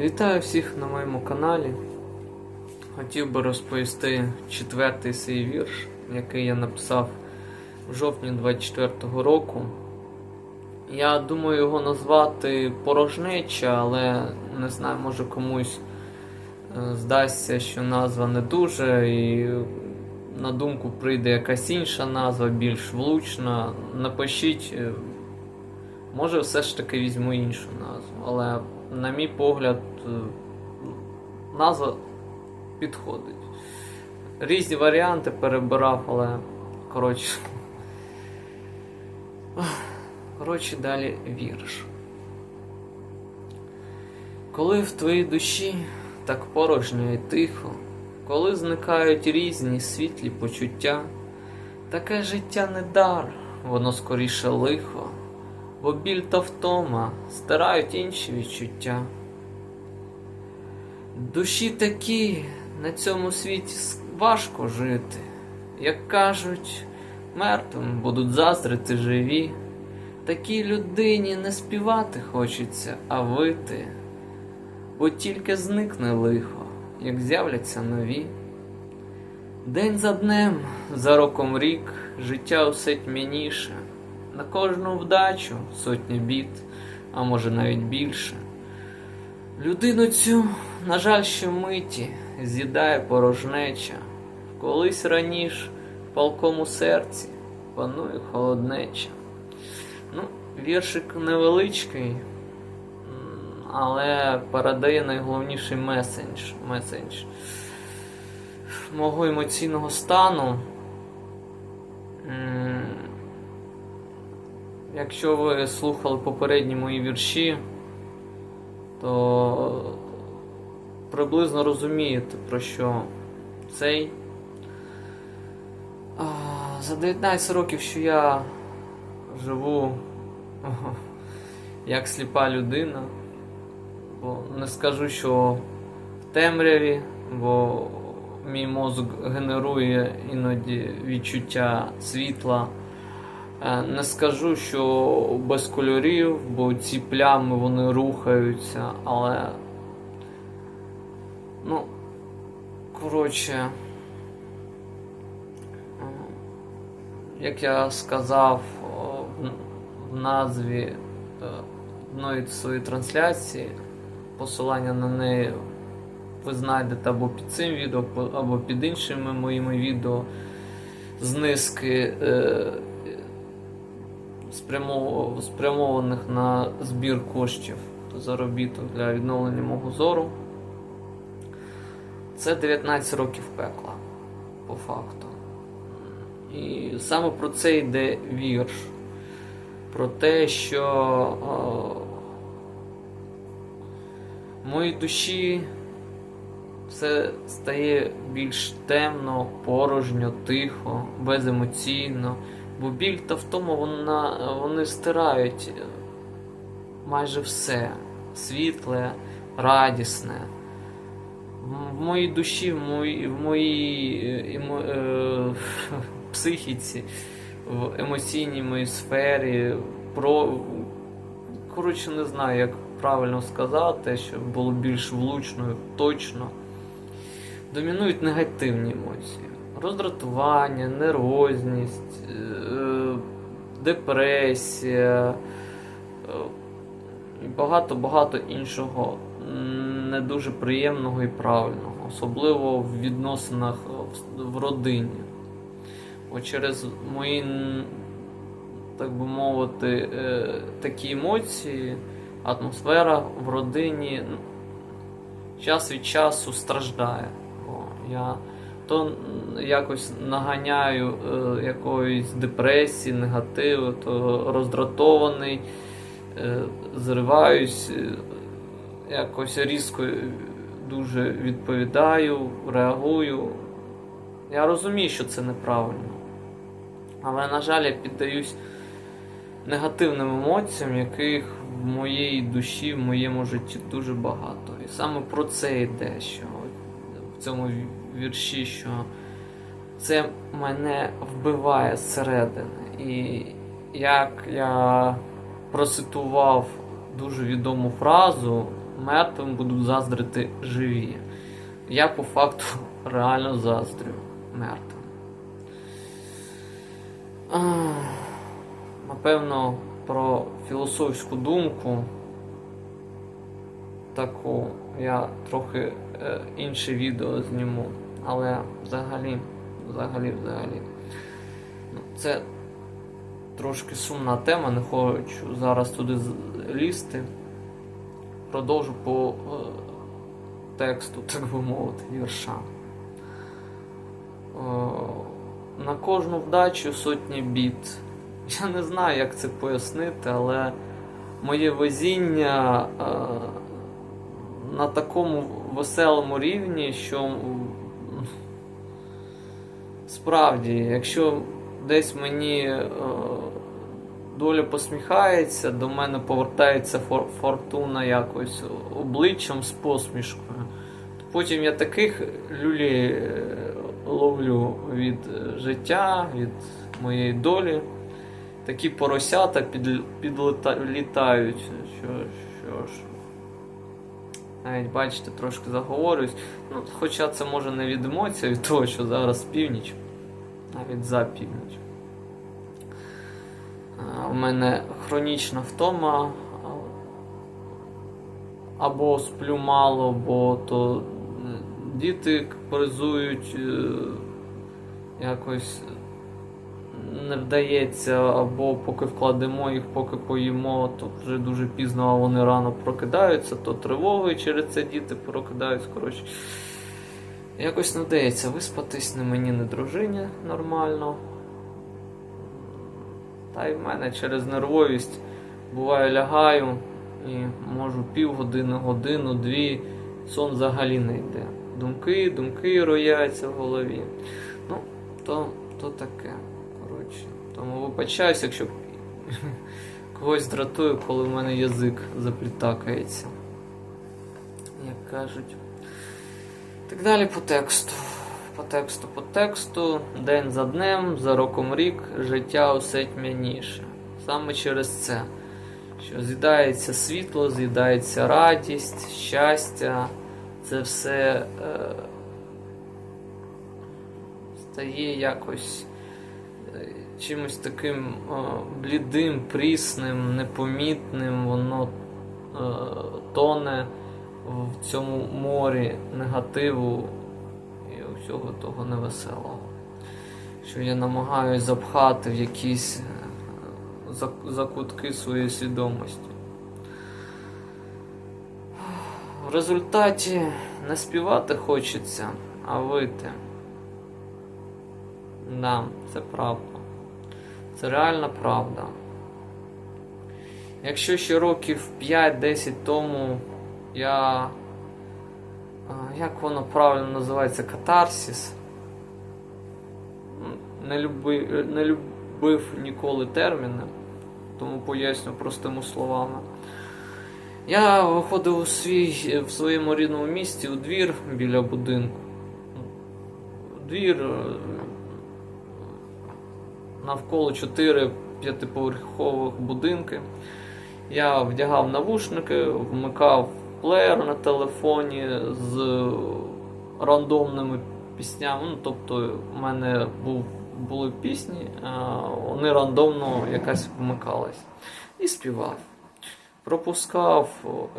Вітаю всіх на моєму каналі. Хотів би розповісти четвертий свій вірш, який я написав в жовтні 24-го року. Я думаю його назвати порожнеча, але не знаю, може комусь е, здасться, що назва не дуже, і на думку прийде якась інша назва, більш влучна. Напишіть, е, може все ж таки візьму іншу назву, але на мій погляд, е, назва підходить. Різні варіанти перебирав, але коротше. Коротше, далі вірш. Коли в твоїй душі так порожньо і тихо, коли зникають різні світлі почуття, таке життя не дар, воно скоріше лихо, бо біль та втома стирають інші відчуття. Душі такі на цьому світі важко жити, як кажуть, мертвим будуть заздрити живі. Такій людині не співати хочеться, а вити, бо тільки зникне лихо, як з'являться нові. День за днем, за роком рік, життя усе тьмяніше, на кожну вдачу сотні бід, а може навіть більше. Людину цю, на жаль, що миті з'їдає порожнеча, колись раніше в палкому серці панує холоднеча. Ну, віршик невеличкий, але передає найголовніший месендж, месендж мого емоційного стану. Якщо ви слухали попередні мої вірші, то приблизно розумієте, про що цей. За 19 років, що я живу як сліпа людина, бо не скажу, що в темряві, бо мій мозок генерує іноді відчуття світла. Е, Не скажу, що без кольорів, бо ці плями вони рухаються, але. Ну, коротше. е, Як я сказав в- в назві е, одної своєї трансляції, посилання на неї ви знайдете або під цим відео, або під іншими моїми відео з низки е, спрямованих на збір коштів заробіток для відновлення мого зору. Це 19 років пекла, по факту. І саме про це йде вірш. Про те, що о, моїй душі все стає більш темно, порожньо, тихо, беземоційно. Бо біль та втома вона, вони стирають е, майже все світле, радісне. В моїй душі, в моїй, в моїй е, емо- е, психіці, в емоційній моїй сфері, про. Коротше, не знаю, як правильно сказати, щоб було більш влучно, точно. Домінують негативні емоції. Роздратування, нервозність, е, депресія е, і багато-багато іншого не дуже приємного і правильного, особливо в відносинах в- в родині. Бо через мої, так би мовити, е, такі емоції, атмосфера в родині час від часу страждає. Бо я то якось наганяю е, якоїсь депресії, негативу, то роздратований, е, зриваюсь, е, якось різко дуже відповідаю, реагую. Я розумію, що це неправильно. Але, на жаль, я піддаюсь негативним емоціям, яких в моїй душі, в моєму житті дуже багато. І саме про це йде, що в цьому вірші, що це мене вбиває зсередини. І як я процитував дуже відому фразу мертвим будуть заздрити живі. Я по факту реально заздрю мертвим. Напевно, про філософську думку таку я трохи е, інше відео зніму. Але взагалі, взагалі, взагалі. Ну, це трошки сумна тема, не хочу зараз туди лізти. Продовжу по е, тексту, так би мовити, вірша. Е, на кожну вдачу сотні бід. Я не знаю, як це пояснити, але моє везіння е, на такому веселому рівні, що справді, якщо десь мені е, доля посміхається, до мене повертається фор- фортуна якось обличчям з посмішкою. то Потім я таких люлі е, ловлю від е, життя, від моєї долі. Такі поросята під, підлітають, що, що ж. Навіть бачите, трошки заговорююсь. Ну, хоча це може не від емоцій, від того, що зараз північ, навіть за північ. У мене хронічна втома. Або сплю мало, бо то е, діти капризують е, якось не вдається, або поки вкладемо їх, поки поїмо, то вже дуже пізно, а вони рано прокидаються, то тривогою через це діти прокидаються. Коротше, якось не вдається виспатись не мені, не дружині нормально. Та й в мене через нервовість буває лягаю і можу півгодини, годину, дві, сон взагалі не йде. Думки, думки рояться в голові. Ну, то, то таке. Тому вибачаюсь, якщо когось дратую, коли в мене язик заплітакається. Як кажуть. Так далі по тексту. По тексту, по тексту, день за днем, за роком рік, життя усе тьмяніше. Саме через це, що з'їдається світло, з'їдається радість, щастя, це все е, стає якось чимось таким блідим, прісним, непомітним, воно е, тоне в цьому морі негативу і всього того невеселого. Що я намагаюся запхати в якісь е, зак- закутки своєї свідомості. В результаті не співати хочеться, а вити. Да, це правда. Це реальна правда. Якщо ще років 5-10 тому я. Як воно правильно називається? Катарсіс. Не любив, не любив ніколи терміни, тому поясню простими словами. Я виходив у свій, в своєму рідному місті у двір біля будинку. Двір е, навколо 4 п'ятиповерхових будинки. Я вдягав навушники, вмикав плеєр на телефоні з рандомними піснями. Ну, тобто, в мене був, були пісні, вони рандомно якась вмикались. І співав. Пропускав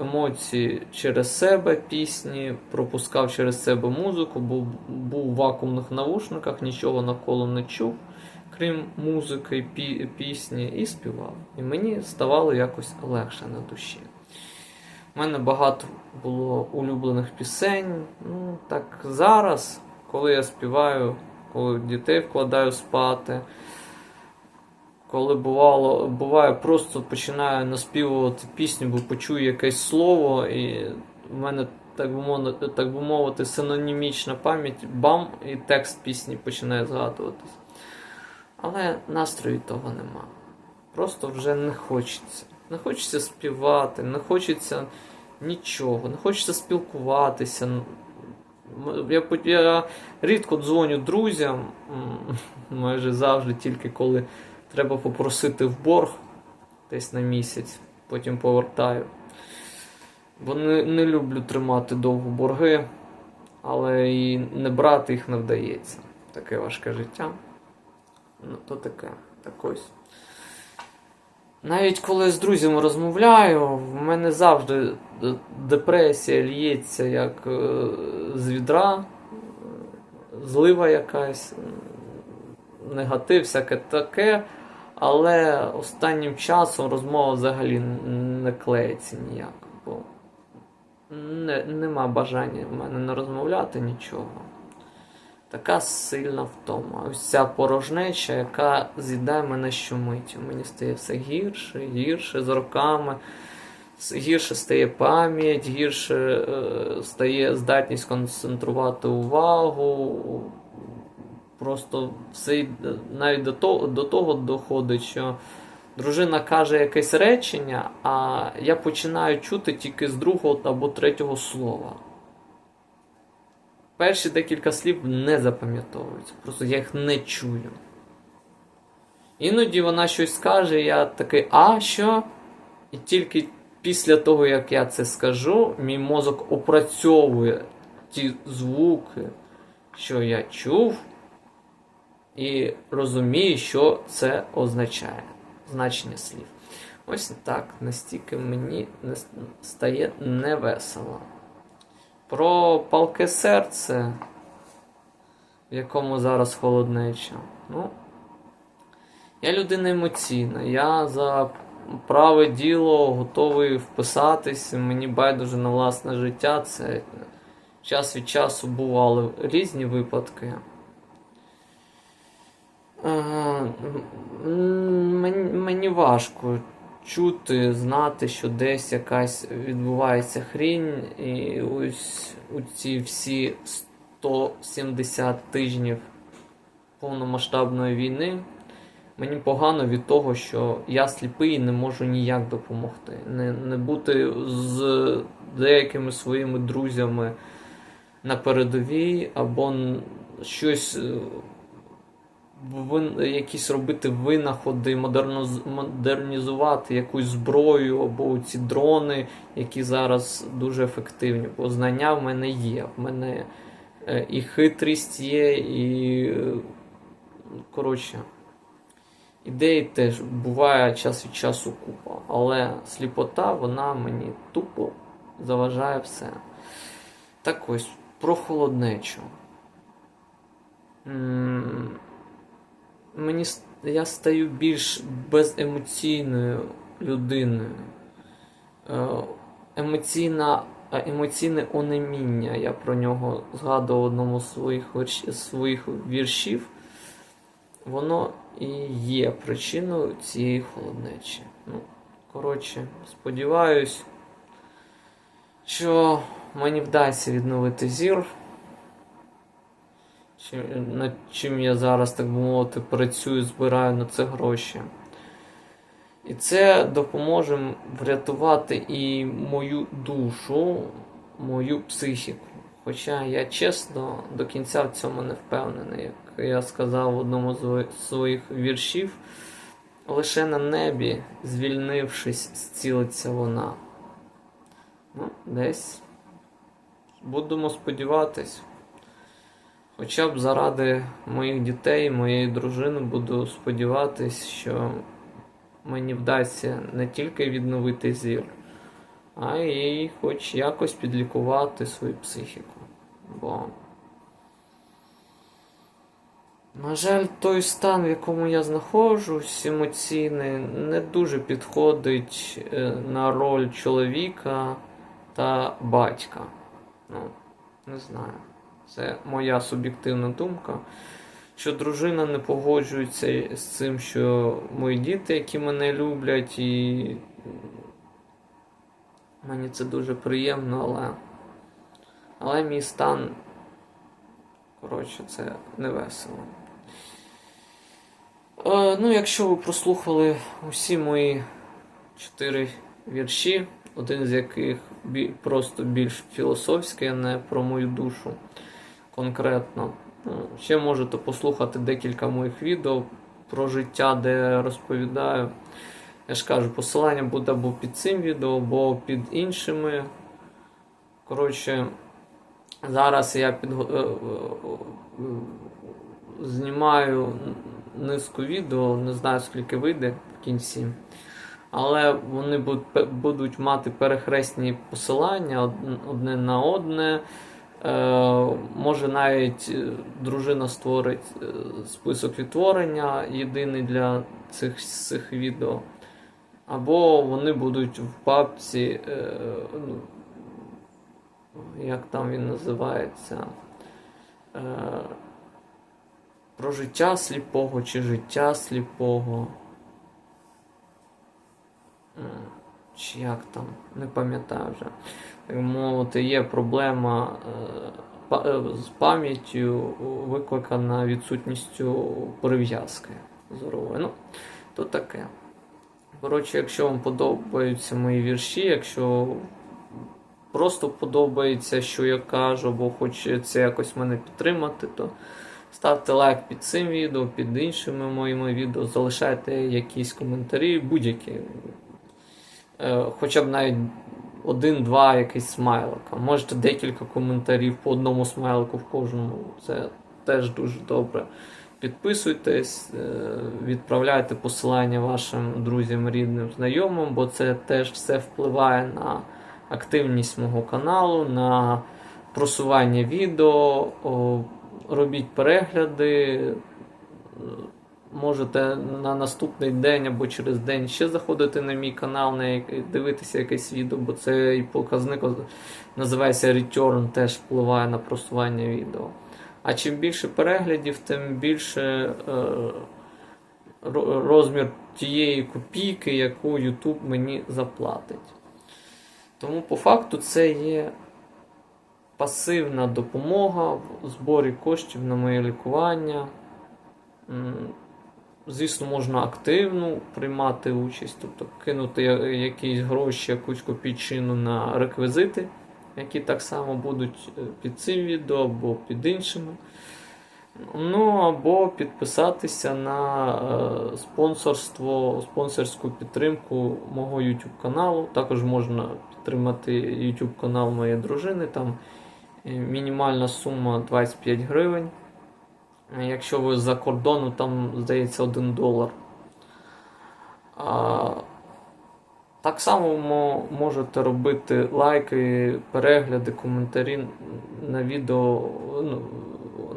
емоції через себе пісні, пропускав через себе музику, був, був в вакуумних навушниках, нічого навколо не чув, крім музики, пі, пісні, і співав. І мені ставало якось легше на душі. У мене багато було улюблених пісень. Ну, так зараз, коли я співаю, коли дітей вкладаю спати. Коли бувало, буває, просто починаю наспівувати пісню, бо почую якесь слово, і в мене, так би мовити, так би мовити, синонімічна пам'ять, бам, і текст пісні починає згадуватись. Але настрою того нема. Просто вже не хочеться. Не хочеться співати, не хочеться нічого, не хочеться спілкуватися. Я, я рідко дзвоню друзям, майже завжди, тільки коли треба попросити в борг десь на місяць, потім повертаю. Бо не, не люблю тримати довго борги, але і не брати їх не вдається. Таке важке життя. Ну, то таке. Так ось. Навіть коли з друзями розмовляю, в мене завжди депресія лється як е, з відра, злива якась, негатив, всяке таке. Але останнім часом розмова взагалі не клеїться ніяк. Бо не, нема бажання в мене не розмовляти нічого. Така сильна втома. Ось ця порожнеча, яка з'їдає мене щомиттю. Мені стає все гірше, гірше з роками. Гірше стає пам'ять, гірше е, стає здатність концентрувати увагу. Просто все навіть до того, до того доходить, що дружина каже якесь речення, а я починаю чути тільки з другого або третього слова. Перші декілька слів не запам'ятовуються, просто я їх не чую. Іноді вона щось скаже, я такий, а що? І тільки після того, як я це скажу, мій мозок опрацьовує ті звуки, що я чув, і розуміє, що це означає. Значення слів. Ось так, настільки мені стає невесело. Про палке серце, в якому зараз холоднеча. Ну, я людина емоційна. Я за праве діло готовий вписатись. Мені байдуже на власне життя. Це час від часу бували різні випадки. Е, Мені, важко чути, знати, що десь якась відбувається хрінь, і ось у ці всі 170 тижнів повномасштабної війни. Мені погано від того, що я сліпий і не можу ніяк допомогти. Не, не бути з деякими своїми друзями на передовій, або щось е, якісь робити винаходи, модернізувати якусь зброю або ці дрони, які зараз дуже ефективні. Бо знання в мене є. В мене е, і хитрість є, і е, коротше. Ідеї теж буває час від часу купа, але сліпота, вона мені тупо заважає все. Так ось, про холоднечу. Мені я стаю більш беземоційною людиною. Е, Емоційна, е, емоційне онеміння. Я про нього згадував одному з своїх, своїх віршів. Воно і є причиною цієї холоднечі. Ну, коротше, сподіваюсь, що мені вдасться відновити зір. Чи- Над чим я зараз, так мовити, працюю, збираю на це гроші. І це допоможе врятувати і мою душу, мою психіку. Хоча я чесно до кінця в цьому не впевнений. Як я сказав в одному з своїх віршів, лише на небі, звільнившись, зцілиться вона. Ну, десь будемо сподіватись. Хоча б заради моїх дітей, моєї дружини буду сподіватись, що мені вдасться не тільки відновити зір, а й хоч якось підлікувати свою психіку. Бо, на жаль, той стан, в якому я знаходжусь, емоційний, не дуже підходить е, на роль чоловіка та батька. Ну, не знаю. Це моя суб'єктивна думка. Що дружина не погоджується з цим, що мої діти, які мене люблять, і мені це дуже приємно, але, але мій стан, коротше, це не весело. Е, ну, якщо ви прослухали усі мої чотири вірші, один з яких просто більш філософський, а не про мою душу конкретно. Ну, Ще можете послухати декілька моїх відео про життя, де я розповідаю. Я ж кажу, посилання буде або під цим відео, або під іншими Коротше, зараз я підго... е, е, е, знімаю низку відео, не знаю скільки вийде в кінці. Але вони будуть, мати перехресні посилання одне на одне. Е, може навіть е, дружина створить е, список відтворення єдиний для цих, цих відео. Або вони будуть в папці, ну, як там він називається? Про життя сліпого чи життя сліпого. Чи як там, не пам'ятаю вже. Так мовити, є проблема е, е, з пам'яттю, викликана відсутністю перев'язки зорової. Ну, то таке. Коротше, якщо вам подобаються мої вірші, якщо просто подобається, що я кажу, або хочеться якось мене підтримати, то ставте лайк під цим відео, під іншими моїми відео, залишайте якісь коментарі, будь-які. Е, Хоча б навіть один-два якийсь смайлика. Можете декілька коментарів по одному смайлику в кожному. Це теж дуже добре. Підписуйтесь, е, відправляйте посилання вашим друзям, рідним, знайомим, бо це теж все впливає на активність мого каналу, на просування відео. Робіть перегляди. Можете на наступний день або через день ще заходити на мій канал, на дивитися якесь відео, бо цей показник називається Return, теж впливає на просування відео. А чим більше переглядів, тим більше е, розмір тієї копійки, яку YouTube мені заплатить. Тому по факту це є пасивна допомога в зборі коштів на моє лікування. Звісно, можна активно приймати участь, тобто кинути якісь гроші, якусь копійчину на реквізити, які так само будуть е, під цим відео або під іншими. Ну, або підписатися на е, спонсорство, спонсорську підтримку мого YouTube каналу. Також можна підтримати YouTube канал моєї дружини. Там е, мінімальна сума 25 гривень. Якщо ви за кордону, там, здається, 1 долар. А, так само мо- можете робити лайки, перегляди, коментарі на відео ну,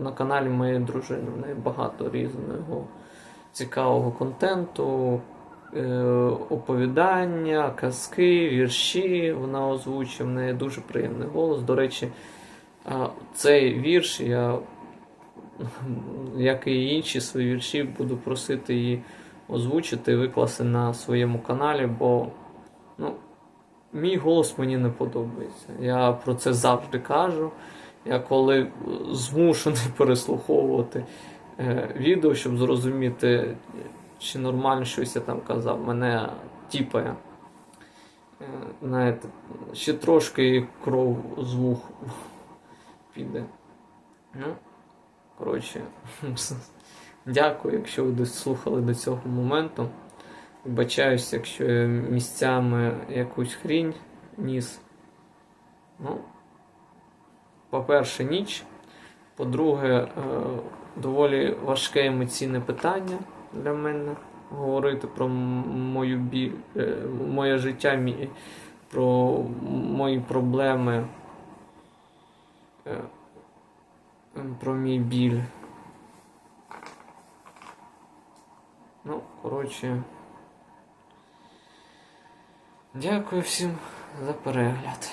на каналі моєї дружини. В неї багато різного цікавого контенту, е, оповідання, казки, вірші. Вона озвучує. В неї дуже приємний голос. До речі, цей вірш я як і інші свої вірші, буду просити її озвучити викласти на своєму каналі, бо ну, мій голос мені не подобається. Я про це завжди кажу. Я коли змушений переслуховувати е, відео, щоб зрозуміти, чи нормально щось я там казав, мене тіпає. Е, Знаєте, ще трошки кров з вух піде. Ну, Коротше, дякую, якщо ви дослухали до цього моменту. Вибачаюсь, якщо я місцями якусь хрінь ніс. Ну, по-перше, ніч. По-друге, е, доволі важке емоційне питання для мене говорити про мою біль, е, моє життя, про мої проблеми. Про мій біль. Ну, коротше. Дякую всім за перегляд.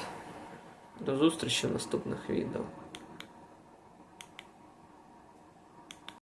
До зустрічі в наступних відео.